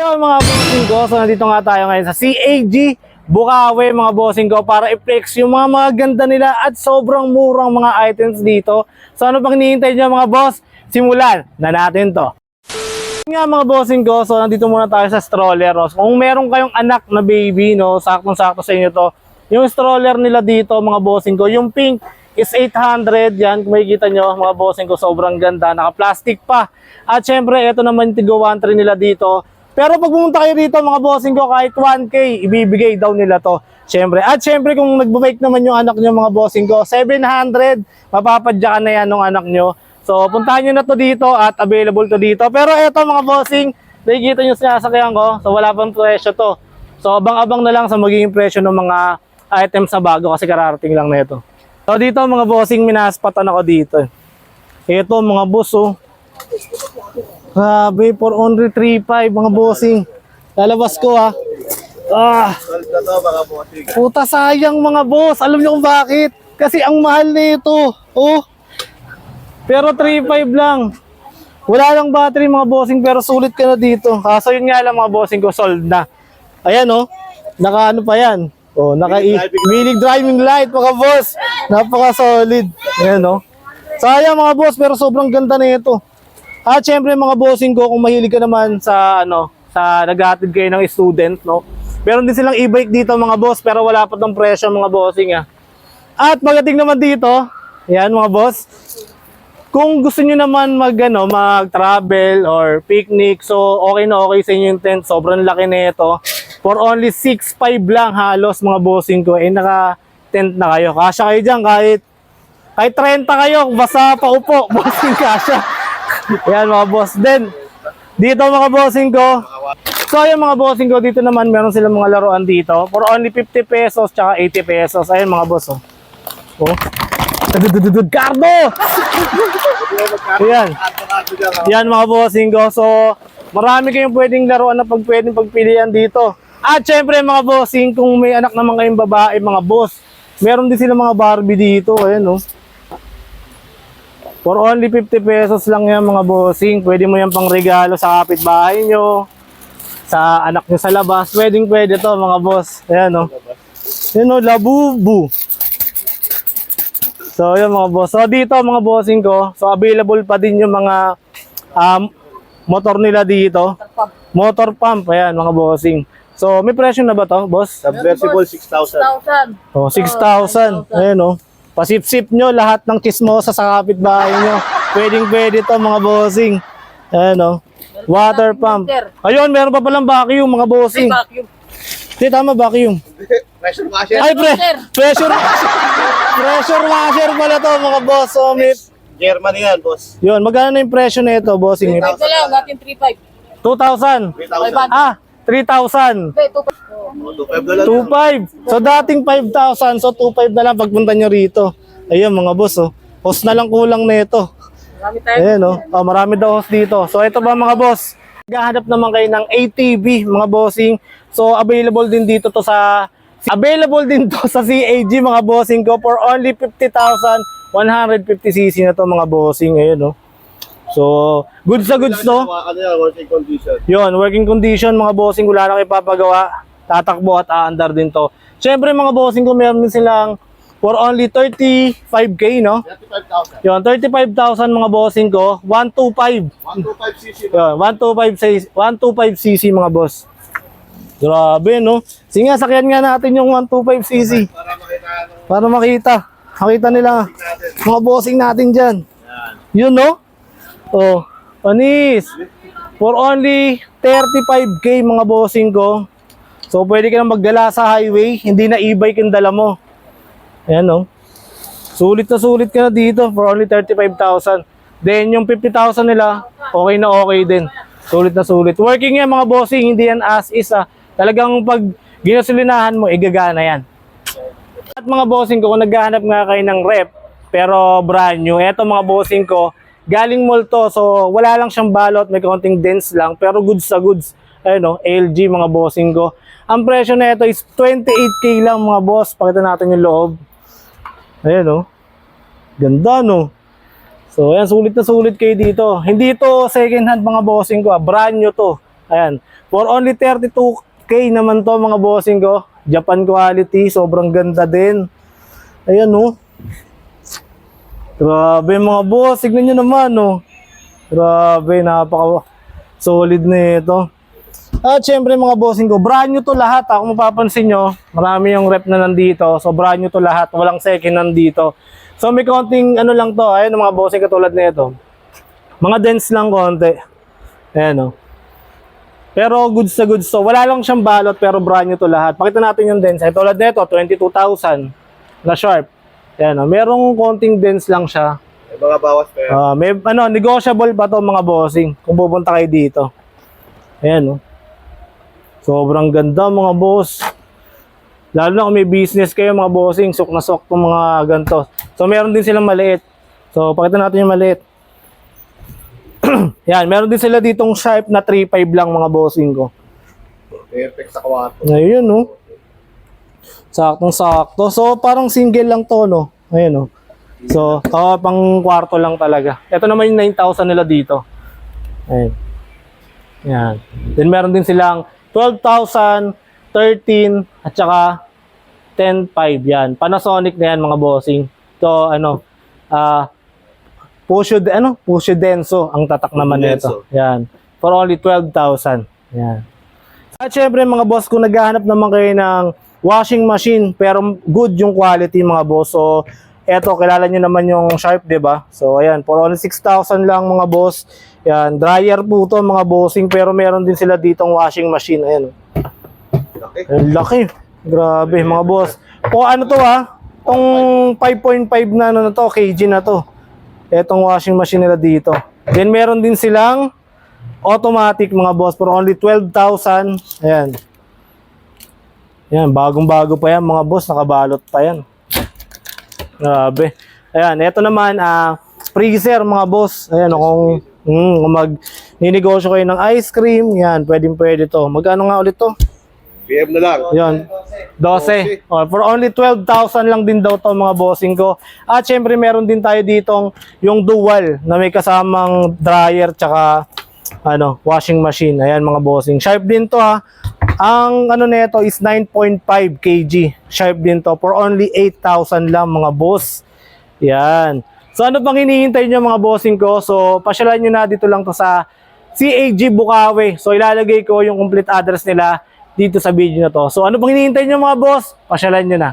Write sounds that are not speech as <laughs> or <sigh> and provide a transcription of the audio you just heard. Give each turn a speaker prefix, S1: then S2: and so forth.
S1: Hello mga bossing ko, so nandito nga tayo ngayon sa CAG Bukawi mga bossing ko para i-flex yung mga maganda nila at sobrang murang mga items dito. So ano pang hinihintay nyo mga boss? Simulan na natin to. Nga mga bossing ko, so nandito muna tayo sa stroller. No? So, kung meron kayong anak na baby, no, saktong-sakto sa inyo to, yung stroller nila dito mga bossing ko, yung pink is 800 yan, kung makikita nyo mga bossing ko, sobrang ganda, naka-plastic pa. At syempre, ito naman yung tigo 1.3 nila dito. Pero pag pumunta kayo dito mga bossing ko, kahit 1K, ibibigay daw nila to. Syempre. At syempre, kung nagbe-bake naman yung anak nyo mga bossing ko, 700, mapapadyakan na yan ng anak nyo. So, puntahan nyo na to dito at available to dito. Pero eto mga bossing, nakikita nyo sinasakyan ko, so wala pang presyo to. So, abang-abang na lang sa magiging presyo ng mga items na bago kasi kararating lang na ito. So, dito mga bossing, minaspatan ako dito. Ito mga boss, oh. Grabe, for only 3.5 mga bossing. Lalabas ko ah. Ah, puta sayang mga boss. Alam niyo kung bakit? Kasi ang mahal nito. Oh. Pero 3.5 lang. Wala lang battery mga bossing pero sulit ka na dito. Kaso yun nga lang mga bossing ko sold na. Ayan oh. Naka ano pa yan. Oh, naka mini driving light mga boss. Napaka solid. Ayan oh. Sayang mga boss pero sobrang ganda na ito. At syempre mga bossing ko, kung mahilig ka naman sa ano, sa naghahatid kayo ng student, no? Meron din silang e-bike dito mga boss, pero wala pa tong presyo mga bossing ah. At pagdating naman dito, yan mga boss, kung gusto niyo naman mag, ano, mag-travel or picnic, so okay na okay sa inyo yung tent, sobrang laki na ito. For only 6.5 lang halos mga bossing ko, eh naka-tent na kayo. Kasya kayo dyan kahit kahit 30 kayo, basta paupo, <laughs> bossing kasya. Yan mga boss. Then, dito mga bossing ko. So ayan mga bossing ko, dito naman meron silang mga laruan dito. For only 50 pesos, tsaka 80 pesos. Ayan mga boss. Oh. oh. Dudududud, Cardo! Ayan. Yan mga bossing ko. So, marami kayong pwedeng laruan na pag pwedeng pagpilian dito. At syempre mga bossing, kung may anak naman kayong babae, mga boss, meron din silang mga Barbie dito. Ayan oh. For only 50 pesos lang yan mga bossing. Pwede mo yan pang regalo sa kapitbahay nyo, sa anak nyo sa labas. Pwedeng pwede to mga boss. Ayan o. Yan o, labubu. So yun mga boss. So dito mga bossing ko, so available pa din yung mga um, motor nila dito. Motor pump. Ayan mga bossing. So may presyo na ba to boss?
S2: Submersible 6,000.
S3: 1,000.
S1: Oh, 6,000. Ayan oh. Pasip-sip nyo lahat ng chismosa sa kapitbahay nyo. Pwedeng pwede to mga bossing. Ayan oh. Water pump. Ayun, meron pa palang vacuum mga bossing.
S3: Vacuum.
S1: Hindi, tama vacuum.
S2: Pressure washer.
S1: Ay, pre pressure pressure washer pala to mga boss. So, may,
S2: Germany yan, boss.
S1: yun, magkano na yung presyo na ito, bossing?
S3: Ito lang, natin 3,500.
S1: 2,000.
S2: 3,000.
S1: Ah, 3,000.
S3: Hindi, 2,500.
S2: Oh, 2,500 na lang.
S1: 2.5. So dating 5,000, so 2.5 na lang pagpunta nyo rito. Ayun mga boss, oh. Host na lang kulang na ito.
S3: Marami tayo.
S1: Ayan, oh. oh. Marami daw host dito. So ito ba mga boss? Naghahanap naman kayo ng ATV, mga bossing. So available din dito to sa Available din to sa CAG mga bossing ko for only 50,150cc na to mga bossing. Ayun, oh. So, good sa goods to.
S2: Ano yan, working condition.
S1: Yon, working condition mga bossing, wala na ipapagawa. Tatakbo at aandar din to. Siyempre mga bossing ko, meron din silang for only 35k, no?
S2: 35,000.
S1: Yon, 35,000 mga bossing ko, 125.
S2: 125cc.
S1: Yon, 125 cc, 125cc mga boss. Grabe, no? Sige nga, sakyan nga natin yung 125cc
S2: Para makita ng
S1: para makita. Makita nila mga bossing natin dyan. Yun, no? Oh, panis. For only 35k mga bossing ko. So, pwede ka na maggala sa highway. Hindi na e-bike yung dala mo. Ayan, no? Sulit na sulit ka na dito for only 35,000. Then, yung 50,000 nila, okay na okay din. Sulit na sulit. Working yan mga bossing, hindi yan as is ah. Talagang pag ginasolinahan mo, igagana yan. At mga bossing ko, kung naghahanap nga kayo ng rep, pero brand new, eto mga bossing ko, galing mall to, so wala lang siyang balot, may konting dents lang, pero goods sa goods. Ayun no, LG mga bossing ko. Ang presyo na ito is 28k lang mga boss. Pakita natin yung loob. Ayun no. Ganda no. So ayan, sulit na sulit kayo dito. Hindi to second hand mga bossing ko, ah. brand new to. Ayan. For only 32k naman to mga bossing ko. Japan quality, sobrang ganda din. Ayan oh. Grabe mga boss, tignan nyo naman oh. Grabe, napaka solid na ito. At syempre mga bossing ko, brand new to lahat ha. Kung mapapansin nyo, marami yung rep na nandito. So brand new to lahat, walang second nandito. So may konting ano lang to, ayun mga bossing katulad na ito. Mga dents lang konti. Ayan oh. Pero goods sa goods to. Wala lang siyang balot pero brand new to lahat. Pakita natin yung dents. Ay, tulad nito, 22,000 na sharp. Ayan oh. Merong konting dents lang siya.
S2: May mga bawas pa yan.
S1: Ah, may ano, negotiable pa to mga bossing kung pupunta kayo dito. Ayan, oh. Sobrang ganda mga boss. Lalo na kung may business kayo mga bossing, sok na sok tong mga ganito. So meron din silang maliit. So pakita natin yung maliit. <clears throat> Yan, meron din sila ditong sharp na 3.5 lang mga bossing ko.
S2: Perfect sa kwarto.
S1: Ayun, no. Saktong sakto. So, parang single lang to, no. Ayun, no. So, oh, pang kwarto lang talaga. Ito naman yung 9,000 nila dito. Ayun. Yan. Then, meron din silang 12,000, 13, at saka 10.5 yan. Panasonic na yan, mga bossing. Ito, ano, ah, Pusho, ano? Pusho Denso ang tatak naman nito. Yan. For only 12,000. Yan. At syempre mga boss, kung naghahanap naman kayo ng washing machine pero good yung quality mga boss. So, eto, kilala nyo naman yung Sharp, di ba? So, ayan, for only 6,000 lang mga boss. Yan, dryer po to mga bossing pero meron din sila ditong washing machine. Ayan.
S2: Laki.
S1: Laki. Grabe mga boss. O ano to ha? Tong 5.5 na ano na to, kg na to. Etong washing machine nila dito. Then meron din silang automatic mga boss for only 12,000. Ayan. Ayan, bagong-bago pa yan mga boss. Nakabalot pa yan. Grabe. Ayan, eto naman, ah, freezer mga boss. Ayan, kung, mm, kung mag ninegosyo kayo ng ice cream, yan, pwedeng pwede to. Magkano nga ulit to?
S2: PM na lang.
S1: Yun. 12. Oh, for only 12,000 lang din daw to mga bossing ko. At syempre meron din tayo ditong yung dual na may kasamang dryer tsaka ano, washing machine. Ayan mga bossing. Sharp din to ha. Ang ano nito is 9.5 kg. Sharp din to for only 8,000 lang mga boss. Yan. So ano pang hinihintay nyo mga bossing ko? So pasyalan nyo na dito lang to sa CAG Bukawi. So ilalagay ko yung complete address nila dito sa video na to. So ano pang hinihintay nyo mga boss? Pasyalan nyo na.